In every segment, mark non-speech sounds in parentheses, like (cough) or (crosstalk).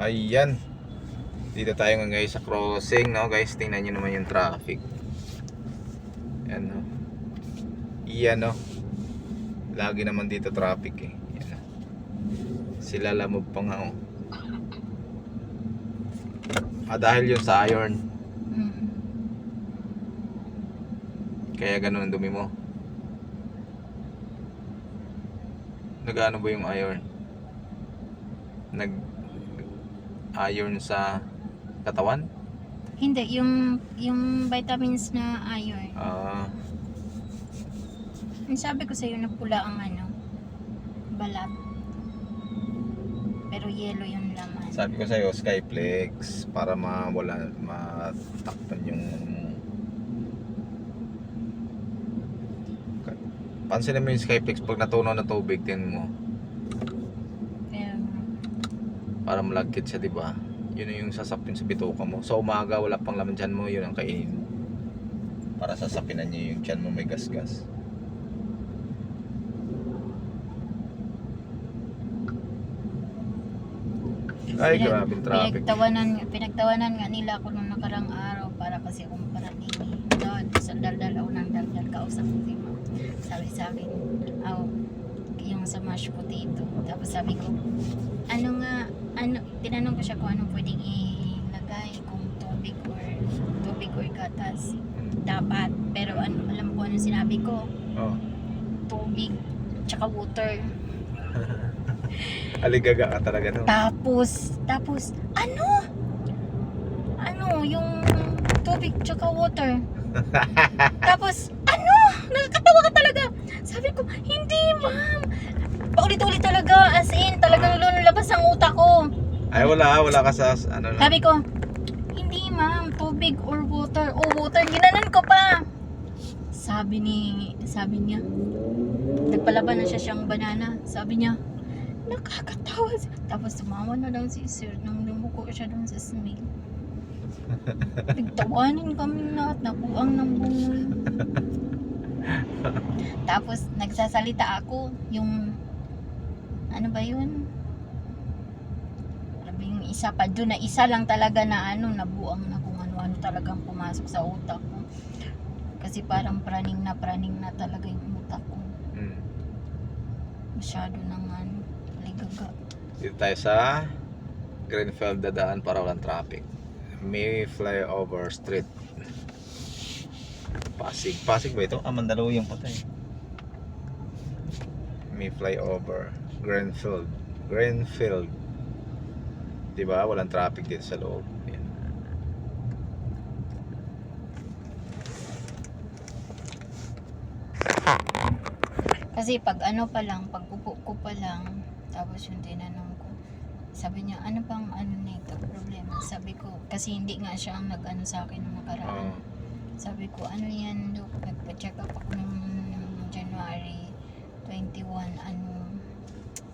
Ayan. Dito tayo ngayon guys sa crossing, no guys. Tingnan nyo naman yung traffic. Ayan, no. Iyan, no. Lagi naman dito traffic eh. Ayan. Sila lamog pa nga, oh. Ah, dahil yun sa iron. Kaya ganun ang dumi mo. Nagano ba yung iron? Nag iron sa katawan? Hindi, yung yung vitamins na iron. Ah, Ang sabi ko sa iyo na pula ang ano, balat. Pero yellow yung laman. sabi ko sa'yo, Skyflex para mawala, matakpan yung Pansin mo yung Skyflex pag natunaw ng tubig, tingnan mo. Pero, Para malagkit siya, di ba? Yun yung sasapin sa bituka mo. Sa umaga, wala pang laman dyan mo, yun ang kainin. Para sasapinan niyo yung tiyan mo may gas-gas. Ay, Pinag- grabe yung traffic. Pinagtawanan, pinagtawanan nga nila ako nung nakarang araw para kasi kung parating doon sa daldal o nang daldal kausap ko si ma'am. Sabi sa akin, aw, yung sa mashed potato. Tapos sabi ko, ano nga, ano, tinanong ko siya kung anong pwedeng ilagay, kung tubig or tubig or gatas. Dapat. Pero ano, alam ko ano sinabi ko, Oh. tubig, tsaka water. (laughs) Aligaga ka talaga no. Tapos, tapos, ano? Ano, yung tubig tsaka water. (laughs) tapos, ano? Nakakatawa ka talaga. Sabi ko, hindi ma'am. Paulit-ulit wala, wala ka sa, ano lang. Sabi ko, hindi ma'am, tubig or water. O water, ginanan ko pa. Sabi ni, sabi niya, nagpalaban na siya siyang banana. Sabi niya, nakakatawa. siya." Tapos tumawa na lang si sir nang lumuko siya doon sa smell. (laughs) Nagtawanin kami lahat, nakuang ng bungol. (laughs) Tapos nagsasalita ako, yung, ano ba yun? Isa pa, doon na isa lang talaga na ano, nabuang na kung ano-ano talagang pumasok sa utak ko. Kasi parang praning na praning na talaga yung utak ko. Hmm. Masyado nang ano, ligaga. Dito tayo sa Greenfield dadaan para walang traffic. May flyover street. Pasig. Pasig ba ito? Ah, Mandaluyong pa tayo. May flyover. Greenfield. Greenfield. Diba? Walang traffic dito sa loob. Yan. Kasi pag ano pa lang, pag upo ko pa lang, tapos yung tinanong ko, sabi niya, ano bang ano nito, problema? Sabi ko, kasi hindi nga siya ang nag-ano sa akin nung nakaraan. Sabi ko, ano yan, Dok? Nagpa-check up ako nung January 21, ano,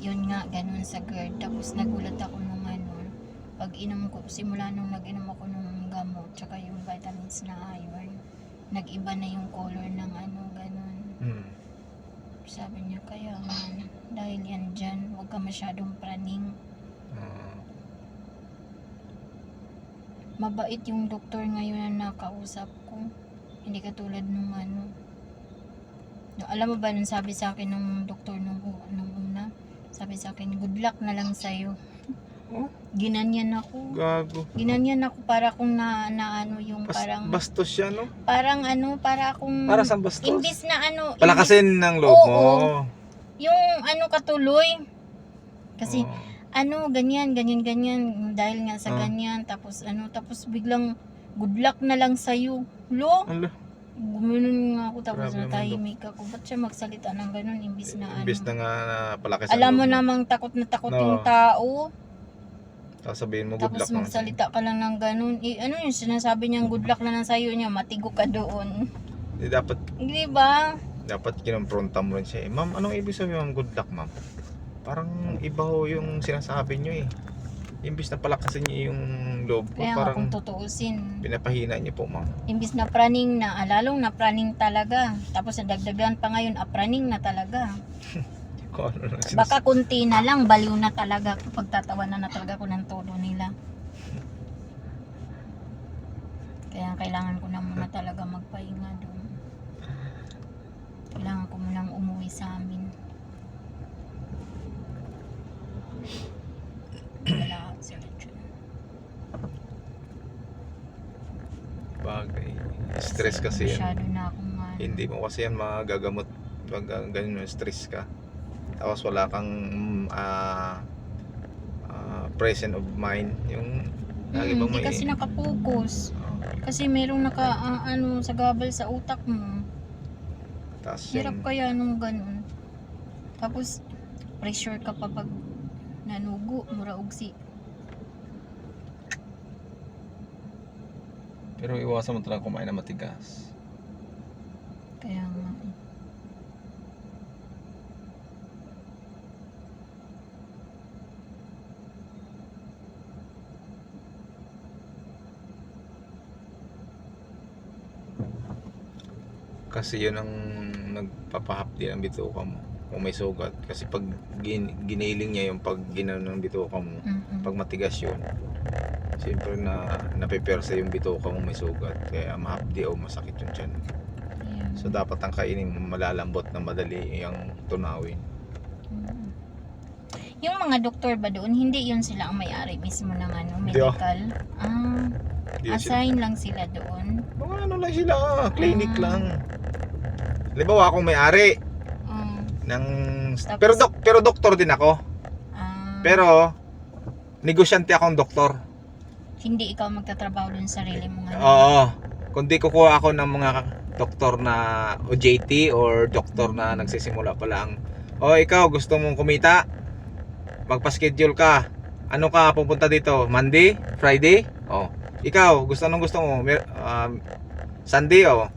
yun nga, ganun sa GERD. Tapos nagulat ako nung ano, pag inom ko, simula nung nag-inom ako nung gamot, tsaka yung vitamins na iron, nag-iba na yung color ng ano, ganun. Hmm. Sabi niya, kaya man, dahil yan dyan, huwag ka masyadong praning. Oo. Mabait yung doktor ngayon na nakausap ko. Hindi katulad nung ano. No, alam mo ba nung sabi sa akin nung doktor nung, nung una? Sabi sa akin, good luck na lang sa'yo. Oh? Ginanyan ako. Gago. Ginanyan ako para kung na, na ano yung Bas, parang, bastos siya, no? parang ano, para akong, Para sa bastos? imbis na ano, imbis- Palakasin ng loob Oo. mo. yung ano katuloy. Kasi, Oo. ano, ganyan, ganyan, ganyan, dahil nga sa Ah. ganyan, tapos ano, tapos biglang, good luck na lang sa'yo. Lo, Ala, gumanon nga ako, tapos Grabe natahimik ako. Ba't siya magsalita ng ganun, imbis na ano. imbis na nga na palakasin Alam mo namang takot na takot No. yung tao, Tapos sabihin mo, good tapos luck lang. magsalita ka lang ng ganun. Eh, ano yung sinasabi niyang good luck na lang sa'yo niya, matigo ka doon. Eh, dapat, Di ba? dapat kinompronta mo rin siya. Eh, ma'am, anong ibig sabihin ma'am, good luck, ma'am? Parang iba ho yung sinasabi nyo eh. Imbis na palakasin niyo yung loob ko, Kaya nga parang kung tutuusin, pinapahina niyo po, ma'am. imbis na praning na, ah, lalong na praning talaga. Tapos nadagdagan pa ngayon, apraning na talaga. (laughs) Ano Baka kunti na lang, baliw na talaga ako. Pagtatawanan na talaga ko ng todo nila. Kaya kailangan ko na muna talaga magpahinga doon. Kailangan ko munang umuwi sa amin. Wala sila dyan. Bagay. Stress kasi yan. Masyado na akong ano. Hindi mo kasi yan magagamot pag yung stress ka. Tapos wala kang ah, ah, present of mind. Yung lagi Hmm, bang may... kasi nakapokus. Oh, Kasi merong naka, ah, ano, sa gabal sa utak mo. tapos Hirap yung, kaya nung ganun. Tapos, pressure ka pa pag nanugo, mura ugsi. pero iwasan mo talaga kumain na matigas. Kaya nga. eh. Kasi yun ang nagpapahapdi ng bituka mo. Kung may sugat. Kasi pag gin, giniling niya yung pag ginanon ng bituka mo, Mm-mm. pag matigas yun, siyempre na napipersa yung bituka mo may sugat. Kaya mahapdi o masakit yung tiyan. Ayan. So dapat ang kainin malalambot na madali yung tunawin. Mm. Yung mga doktor ba doon, hindi yun sila ang may-ari mismo ng ano, oh. medical? Ah, yun sila, assign lang sila doon. mga ano lang sila, clinic Ah. lang. Halimbawa ako may-ari Ah, ng Tapos- pero dok pero doktor din ako. ah, Pero negosyante akong doktor. hindi ikaw magtatrabaho doon sa sarili mo. Ano? Oo. Kundi kukuha ako ng mga doktor na OJT or doktor na nagsisimula pa lang. O ikaw gusto mong kumita? Magpa-schedule ka. Ano ka pupunta dito? Monday? Friday? Oh. Ikaw gusto nung gusto mo? Mer- um, Sunday oh.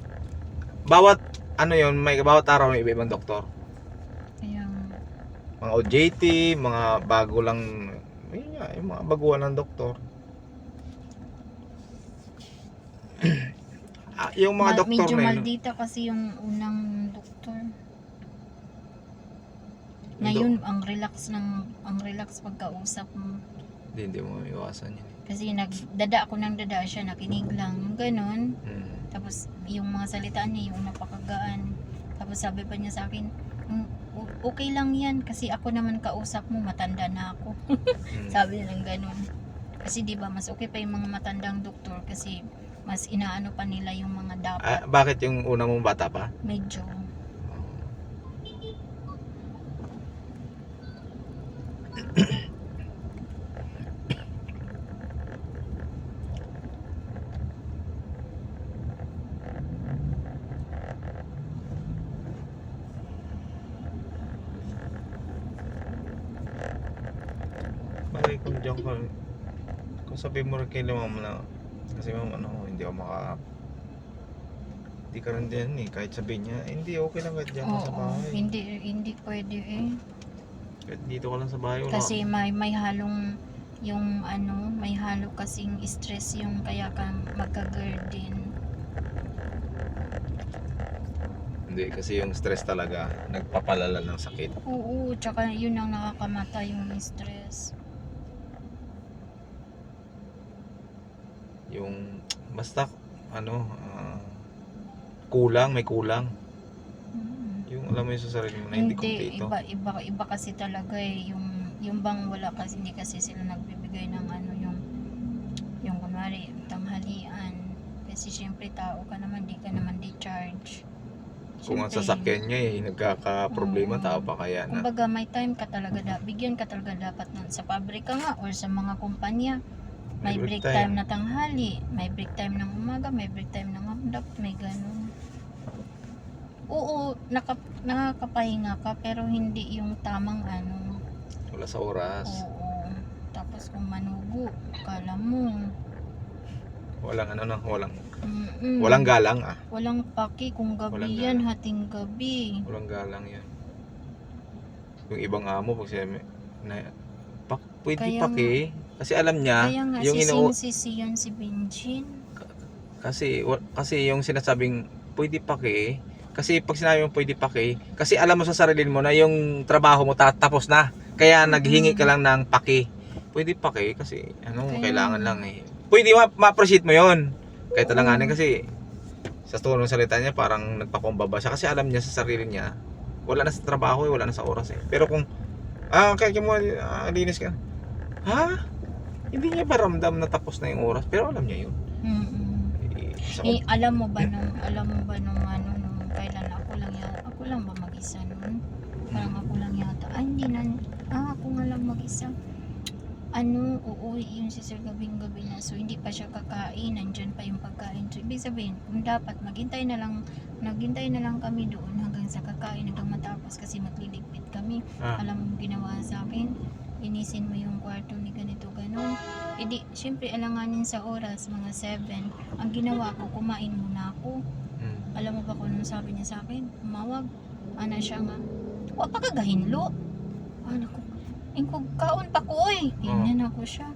Bawat ano yon may bawat araw may iba-ibang doktor. Kaya, Mga OJT, mga bago lang ayun nga, yung mga baguhan ng doktor. (clears throat) Ah, yung mga ma- doktor medyo na yun, maldita kasi yung unang doktor. Ngayon, ang relax ng ang relax pagkausap mo. Hindi, hindi mo iwasan yun. eh. Kasi nagdada ako ng dada siya, nakinig lang. Ganon. Mm. Tapos yung mga salita niya, yung napakagaan. Tapos sabi pa niya sa akin, "Mm, okay lang yan kasi ako naman kausap mo, matanda na ako. Mm. (laughs) Sabi niya lang ganon. Kasi di ba mas okay pa yung mga matandang doktor kasi mas inaano pa nila yung mga Ah, dapat bakit yung una mong bata pa? medyo Bakit kung diyan ka, kung sabi mo rin kay mama na, kasi mama ano, hindi ako maka, hindi ka rin din eh, kahit sabihin niya, "Eh, hindi, okay lang kahit diyan ka sa Oo, bahay. hindi hindi pwede eh. Kahit dito ka lang sa bahay, wala. Kasi may may halong yung ano, may halo kasing stress yung kaya ka magka-garden. Hindi, kasi yung stress talaga, nagpapalala ng sakit. Oo, tsaka yun ang nakakamatay yung stress. Yung, basta, ano, ah, kulang, may kulang. Mm. Yung alam mo yung sa sarili mo na hindi, Hindi, kumpleto. iba, iba, iba kasi talaga eh. Yung, yung bang wala kasi, hindi kasi sila nagbibigay ng ano, yung, yung kunwari, tanghalian. Kasi syempre tao ka naman, di ka naman di-charge. Kung ang sasakyan niya eh, nagkaka-problema, Oo. tao pa kaya na. Kumbaga may time ka talaga, da, bigyan ka talaga dapat nun sa pabrika nga or sa mga kumpanya. May break time na tanghali, may break time ng umaga, may break time ng hapdap, may ganun. Oo, naka, nakakapahinga ka pero hindi yung tamang ano. Wala sa oras. Oo. Tapos kung manugo, kala mo. Walang ano na, walang, mm-mm. walang galang ah. Walang paki kung gabi Walang yan, hating gabi. Walang galang yan. Yung ibang amo, pag sinabi, na, pak, pwede Kaya paki. Kasi alam niya, Kaya nga, yung si inu Sisi yun si Benjin. kasi, kasi yung sinasabing, pwede paki, Kasi pag sinabi mo pwede paki, kasi alam mo sa sarili mo na yung trabaho mo tatapos na. Kaya naghingi ka lang ng paki. Pwede paki kasi ano, Kaya- kailangan lang eh. Pwede ma- ma-appreciate mo yon Kahit Oo. alanganin kasi sa tono ng salita niya parang nagpakumbaba siya kasi alam niya sa sarili niya wala na sa trabaho eh, wala na sa oras eh. Pero kung ah kaya mo ah, linis ka. Ha? Hindi niya pa ramdam na tapos na yung oras pero alam niya yun. Mm-mm. Eh, sa- Eh, alam mo ba nung, alam mo ba nung ano, nung kailan ako lang yata, ako lang ba mag-isa nun? Parang ako lang yata. Ah, hindi na, ah, ako nga lang mag-isa. Ano, uuwi yung si Sir gabing gabi na. So, hindi pa siya kakain. Nandyan pa yung pagkain. So, ibig sabihin, kung dapat, maghintay na lang, naghintay na lang kami doon hanggang sa kakain, hanggang matapos kasi magliligpit kami. Ah. Alam mo ginawa sa akin? Linisin mo yung kwarto ni ganon. E di, syempre, alanganin sa oras, mga 7. Ang ginawa ko, kumain muna ako. Mm. Alam mo ba kung ano sabi niya sa akin? Umawag. Ana siya nga. Wa pa kagahinlo. Ano ko? Ingkog kaon pa ko eh. Ganyan ako siya.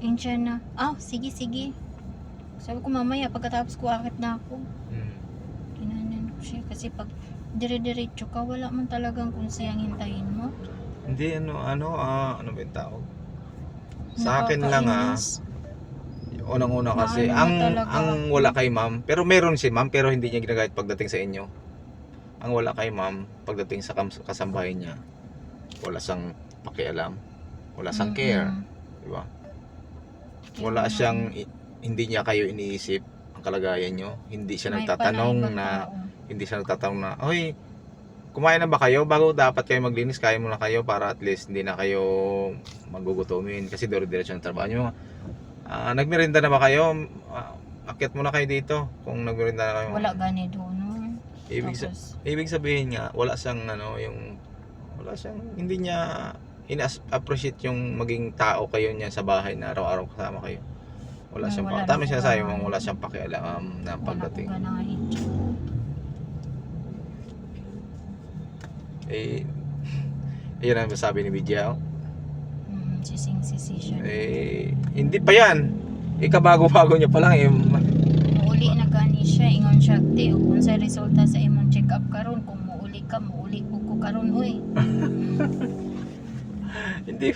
Yan siya na. Ah, sige, sige. Sabi ko mamaya pagkatapos ko akit na ako. Mm. Ginanan ko siya. Kasi pag dire-diretso ka, wala man talagang kung siyang hintayin mo. Hindi ano ano ah, ano ba yung tawag? Sa akin lang ah, Nakakainis. unang-una kasi Maano ang talaga ang wala kay ma'am, pero meron si ma'am pero hindi niya ginagamit pagdating sa inyo. Ang wala kay ma'am pagdating sa kam- kasambahay niya, wala siyang pakialam, wala siyang care, Mm-mm. di ba? Wala siyang i- hindi niya kayo iniisip ang kalagayan niyo, hindi siya may nagtatanong na tao. hindi siya nagtatanong na, "Hoy, kumain na ba kayo? Bago dapat kayo maglinis, kaya muna kayo para at least hindi na kayo magugutumin kasi dire-diretso ang trabaho niyo. Ah, nagmerienda na ba kayo? Ah, akyat muna kayo dito kung nagmerienda na kayo. Wala gani doon. no? Ibig, sa- ibig sabihin nga, wala siyang ano, yung wala siyang hindi niya ina-appreciate yung maging tao kayo niya sa bahay na araw-araw kasama kayo. Wala siyang wala pa. Tama siya ano. wala siyang pakialam na wala pagdating. ko Eh, yun ang sabi ni Bidya. Mm, sising-sisi siya. Eh, hindi pa yan. Ikabago-bago niya pa lang eh. Muuli na gani siya, ingon siya, te, kung sa resulta sa imong check-up karon kung muuli ka, muuli po ko karon, uy. (laughs) hindi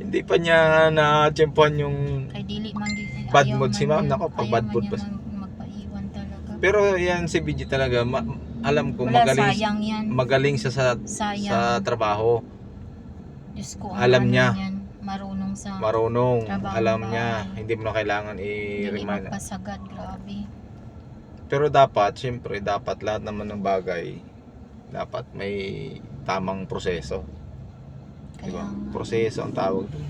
hindi pa niya na-tsempuan yung Kay dili man gi- Bad ayaw mood si ma'am. Nako, pag ayaw bad man mood niya pa- mag- magpaiwan talaga. pero yan si BG talaga ma- alam ko Wala, magaling sayang yan. magaling siya sa sayang. sa trabaho Diyos ko, alam ano niya. Yan, marunong sa marunong Trabaho alam bahay. niya hindi mo na kailangan i-remind magpasagad, grabe. pero dapat syempre dapat lahat naman ng bagay dapat may tamang proseso Kaya ba nga. proseso ang tawag doon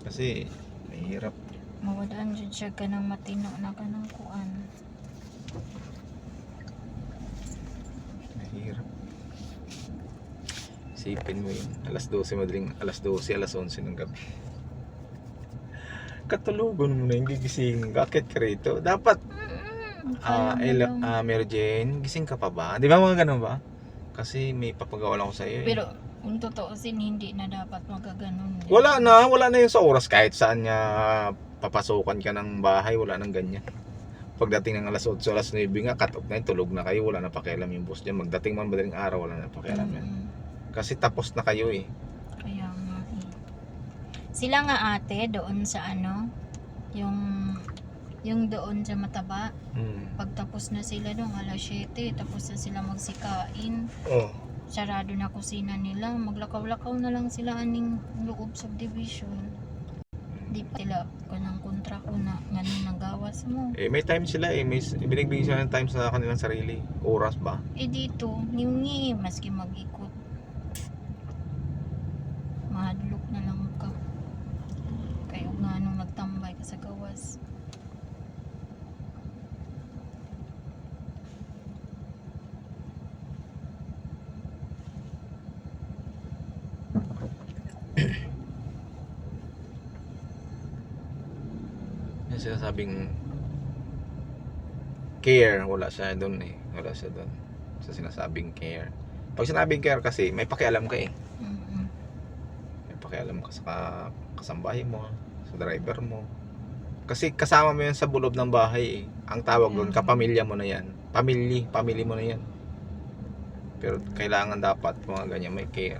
kasi mahirap Mawadaan dyan siya ka ng matino na ka ng kuan. Mahirap. Isipin mo yun. Alas 12 madaling, alas 12, alas 11 ng gabi. Katulugan mo na yung gigising. Bakit ka rito? Dapat, Mm, ah, Ella, lang. ah, Mary Jane, gising ka pa ba? Di ba mga ganun ba? Kasi may papagawa lang ako sa iyo. Eh. Pero kung totoosin, hindi na dapat magkaganon. wala na, wala na yun sa oras. Kahit saan niya papasukan ka ng bahay, wala nang ganyan. Pagdating ng alas 8, alas 9 nga, cut off na yun, tulog na kayo, wala na pakialam yung boss dyan. Magdating man madaling araw, wala na pakialam yan. Mm, Kasi tapos na kayo eh. kaya nga eh. Sila nga ate, doon sa ano, yung yung doon sa mataba, Hmm. pagtapos na sila doon, alas 7, tapos na sila magsikain, Oh. sarado na kusina nila, maglakaw-lakaw na lang sila aning loob subdivision. Di pa sila ko ng kontra ko na ganun ng gawas mo. Eh, may time sila eh. May, binigbigay sila ng time sa kanilang sarili. Oras ba? Eh dito, niungi, maski mag-ikot. Mahadlok na lang ka. Kayo nga nung nagtambay ka sa gawas. Yung sinasabing care, wala siya doon eh. Wala siya doon. Sa sinasabing care. Pag sinabing care kasi, may pakialam ka eh. Mm-mm. May pakialam ka sa ka- kasambahay mo, sa driver mo. Kasi kasama mo yan sa bulob ng bahay eh. Ang tawag doon, Mm. kapamilya mo na yan. Pamilya, pamilya mo na yan. Pero kailangan dapat mga ganyan may care.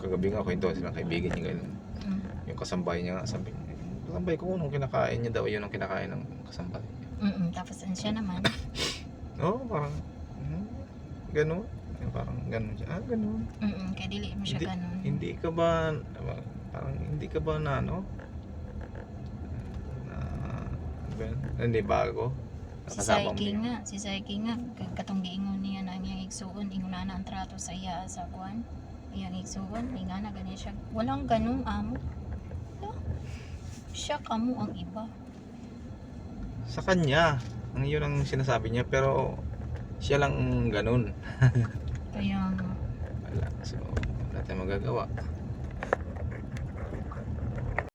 Kagabi nga kwento silang kaibigan niya ganun. Mm. Yung kasambay niya nga sabi niya, "Yung kasambay ko nung kinakain niya daw, yun ang kinakain ng kasambay. Mm-mm. Tapos ano siya naman. (coughs) Oo, oh, parang, hmm, ganun. Parang ganun siya. Ah, ganun. Mm-mm. Kaya dili mo siya Hindi- ganun. Hindi ka ba, parang hindi ka ba na ano? Na, ano ba yun? hindi bago. Si Nakasama mo Saiki yun. nga, si Saiki nga, katong giingon niya na iyang igsuon, ingon na ang trato sa iya sa kuan. Iyang igsuon, inga na ganyan siya. Walang ganung amo. Siya kamo ang iba. Sa kanya, ang yun ang sinasabi niya, pero siya lang ang ganun. (laughs) Kaya nga, Wala. So, wala tayong magagawa.